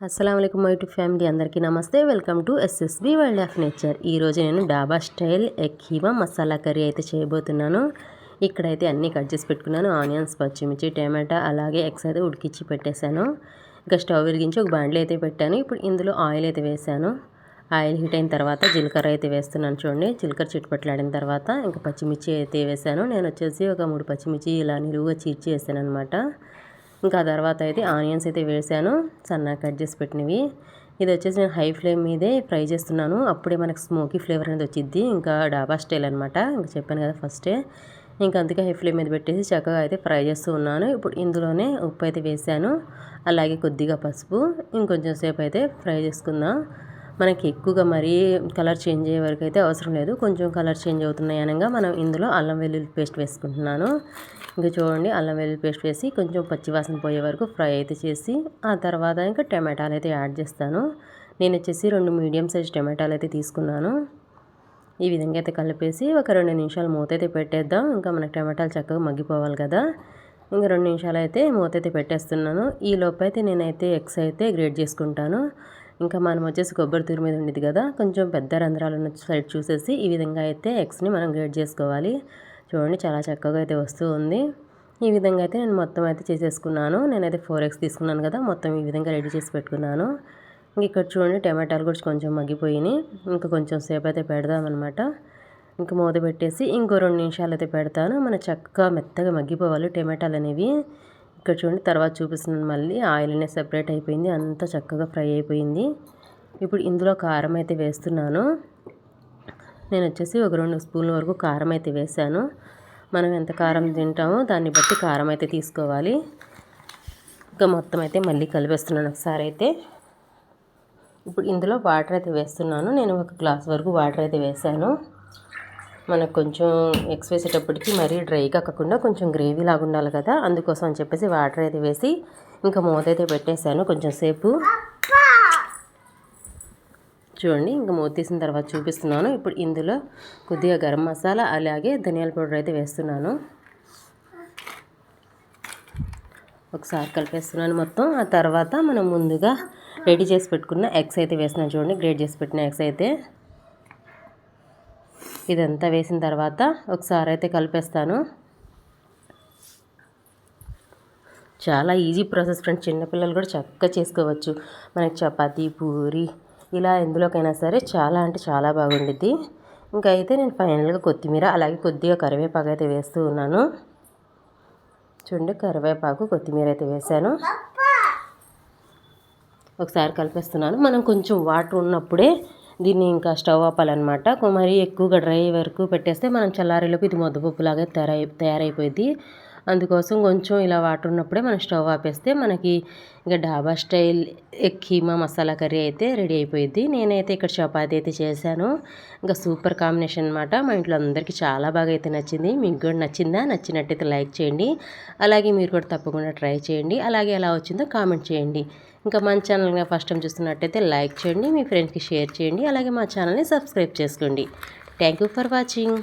అస్సలం my to family అందరికీ నమస్తే. Welcome to SSB world of nature. ఈరోజు నేను డాబా స్టైల్ ఎగ్ మసాలా కర్రీ అయితే చేయబోతున్నాను. ఇక్కడైతే అన్నీ కట్ చేసి పెట్టుకున్నాను. ఆనియన్స్ పచ్చిమిర్చి టమాటా అలాగే ఎగ్స్ అయితే ఉడికిచ్చి పెట్టేశాను. ఇంకా స్టవ్ విరిగించి ఒక బాండ్లీ అయితే పెట్టాను. ఇప్పుడు ఇందులో ఆయిల్ అయితే వేసాను ఆయిల్ హీట్ అయిన తర్వాత జీలకర్ర అయితే వేస్తున్నాను చూడండి. జీలకర్ర చిట్టుపట్లాడిన తర్వాత ఇంకా పచ్చిమిర్చి అయితే వేసాను నేను వచ్చేసి ఒక మూడు పచ్చిమిర్చి ఇలా నిలువుగా చీర్చి వేసాను అనమాట ఇంకా తర్వాత అయితే ఆనియన్స్ అయితే వేసాను. సన్నగా కట్ చేసి పెట్టినవి. ఇది వచ్చేసి నేను హై ఫ్లేమ్ మీదే ఫ్రై చేస్తున్నాను. అప్పుడే మనకు స్మోకీ ఫ్లేవర్ అనేది వచ్చింది ఇంకా డాబా స్టైల్ అనమాట ఇంకా చెప్పాను కదా ఫస్టే. ఇంకా అందుకే హై ఫ్లేమ్ మీద పెట్టేసి చక్కగా అయితే ఫ్రై చేస్తూ ఉన్నాను. ఇప్పుడు ఇందులోనే ఉప్పు అయితే వేసాను. అలాగే కొద్దిగా పసుపు. ఇంకొంచెం సేపు అయితే ఫ్రై చేసుకుందాం. మనకి ఎక్కువగా మరీ కలర్ చేంజ్ అయ్యే వరకు అయితే అవసరం లేదు. కొంచెం కలర్ చేంజ్ అవుతున్నాయి అనగా మనం ఇందులో అల్లం వెల్లుల్లి పేస్ట్ వేసుకుంటున్నాను. ఇంకా చూడండి అల్లం వెల్లుల్లి పేస్ట్ వేసి కొంచెం పచ్చివాసన పోయే వరకు ఫ్రై అయితే చేసి ఆ తర్వాత ఇంకా టమాటాలు అయితే యాడ్ చేస్తాను. నేను వచ్చేసి రెండు మీడియం సైజ్ టమాటాలు అయితే తీసుకున్నాను. ఈ విధంగా అయితే కలిపేసి ఒక రెండు నిమిషాలు మూత అయితే పెట్టేద్దాం. ఇంకా మనకి టమాటాలు చక్కగా మగ్గిపోవాలి కదా. ఇంకా రెండు నిమిషాలు అయితే మూత అయితే పెట్టేస్తున్నాను. ఈ లోపు అయితే నేనైతే ఎగ్స్ అయితే గ్రేడ్ చేసుకుంటాను. ఇంకా మనం వచ్చేసి కొబ్బరి తూరు మీద ఉండేది కదా కొంచెం పెద్ద రంధ్రాలు ఉన్న సైడ్ చూసేసి ఈ విధంగా అయితే ఎగ్స్ని మనం గ్రేడ్ చేసుకోవాలి. చూడండి చాలా చక్కగా అయితే వస్తూ ఉంది. ఈ విధంగా అయితే నేను మొత్తం అయితే చేసేసుకున్నాను. నేనైతే ఫోర్ ఎగ్స్ తీసుకున్నాను కదా మొత్తం ఈ విధంగా రెడీ చేసి పెట్టుకున్నాను. ఇక్కడ చూడండి టమాటాలు కూడా కొంచెం మగ్గిపోయినాయి. ఇంకా కొంచెం సేపు అయితే పెడదామన్నమాట ఇంకా మూత పెట్టేసి ఇంకో రెండు నిమిషాలు అయితే పెడతాను. మన చక్కగా మెత్తగా మగ్గిపోవాలి టమాటాలు అనేవి. ఇక్కడ చూడండి తర్వాత చూపిస్తున్నాను మళ్ళీ. ఆయిల్ అనేది సెపరేట్ అయిపోయింది అంతా చక్కగా ఫ్రై అయిపోయింది. ఇప్పుడు ఇందులో కారం అయితే వేస్తున్నాను. నేను వచ్చేసి ఒక రెండు స్పూన్ల వరకు కారం అయితే వేసాను మనం ఎంత కారం తింటామో దాన్ని బట్టి కారం అయితే తీసుకోవాలి. ఇంకా మొత్తం అయితే మళ్ళీ కలిపేస్తున్నాను ఒకసారి అయితే. ఇప్పుడు ఇందులో వాటర్ అయితే వేస్తున్నాను. నేను ఒక గ్లాస్ వరకు వాటర్ అయితే వేసాను మనకు కొంచెం ఎగ్స్ వేసేటప్పటికి మరీ డ్రై కాకుండా కొంచెం గ్రేవీ లాగా ఉండాలి కదా. అందుకోసం అని చెప్పేసి వాటర్ అయితే వేసి ఇంకా మూత అయితే పెట్టేశాను కొంచెం సేపు. చూడండి ఇంకా మూత తీసిన తర్వాత చూపిస్తున్నాను. ఇప్పుడు ఇందులో కొద్దిగా గరం మసాలా అలాగే ధనియాల పౌడర్ అయితే వేస్తున్నాను. ఒకసారి కలిపేస్తున్నాను మొత్తం. ఆ తర్వాత మనం ముందుగా రెడీ చేసి పెట్టుకున్న ఎగ్స్ అయితే వేస్తున్నాను. చూడండి గ్రేట్ చేసి పెట్టిన ఎగ్స్ అయితే. ఇదంతా వేసిన తర్వాత ఒకసారి అయితే కలిపేస్తాను. చాలా ఈజీ ప్రాసెస్ ఫ్రెండ్స్. చిన్నపిల్లలు కూడా చక్కగా చేసుకోవచ్చు. మనకి చపాతీ పూరి ఇలా ఎందులోకైనా సరే చాలా అంటే చాలా బాగుండిద్ది. ఇంకా అయితే నేను ఫైనల్గా కొత్తిమీర అలాగే కొద్దిగా కరివేపాకు అయితే వేస్తూ ఉన్నాను. చూడండి కరివేపాకు కొత్తిమీర అయితే వేసాను ఒకసారి కలిపేస్తున్నాను. మనం కొంచెం వాటర్ ఉన్నప్పుడే దీన్ని ఇంకా స్టవ్ ఆపాలన్నమాట. మరీ ఎక్కువగా డ్రై వరకు పెట్టేస్తే మనం చల్లారేలోపు ఇది ముద్దపప్పులాగా తయారై తయారైపోయింది అందుకోసం కొంచెం ఇలా వాటర్ ఉన్నప్పుడే మనం స్టవ్ ఆపేస్తే మనకి ఇంకా డాబా స్టైల్ కీమా మసాలా కర్రీ అయితే రెడీ అయిపోయింది నేనైతే ఇక్కడ చపాతి అయితే చేశాను. ఇంకా సూపర్ కాంబినేషన్ అనమాట మా ఇంట్లో అందరికీ చాలా బాగా అయితే నచ్చింది. మీకు కూడా నచ్చిందా? నచ్చినట్టయితే లైక్ చేయండి. అలాగే మీరు కూడా తప్పకుండా ట్రై చేయండి. అలాగే ఎలా వచ్చిందో కామెంట్ చేయండి. ఇంకా మన ఛానల్గా ఫస్ట్ టైం చూస్తున్నట్టయితే లైక్ చేయండి. మీ ఫ్రెండ్స్కి షేర్ చేయండి. అలాగే మా ఛానల్ని సబ్స్క్రైబ్ చేసుకోండి. Thank for watching.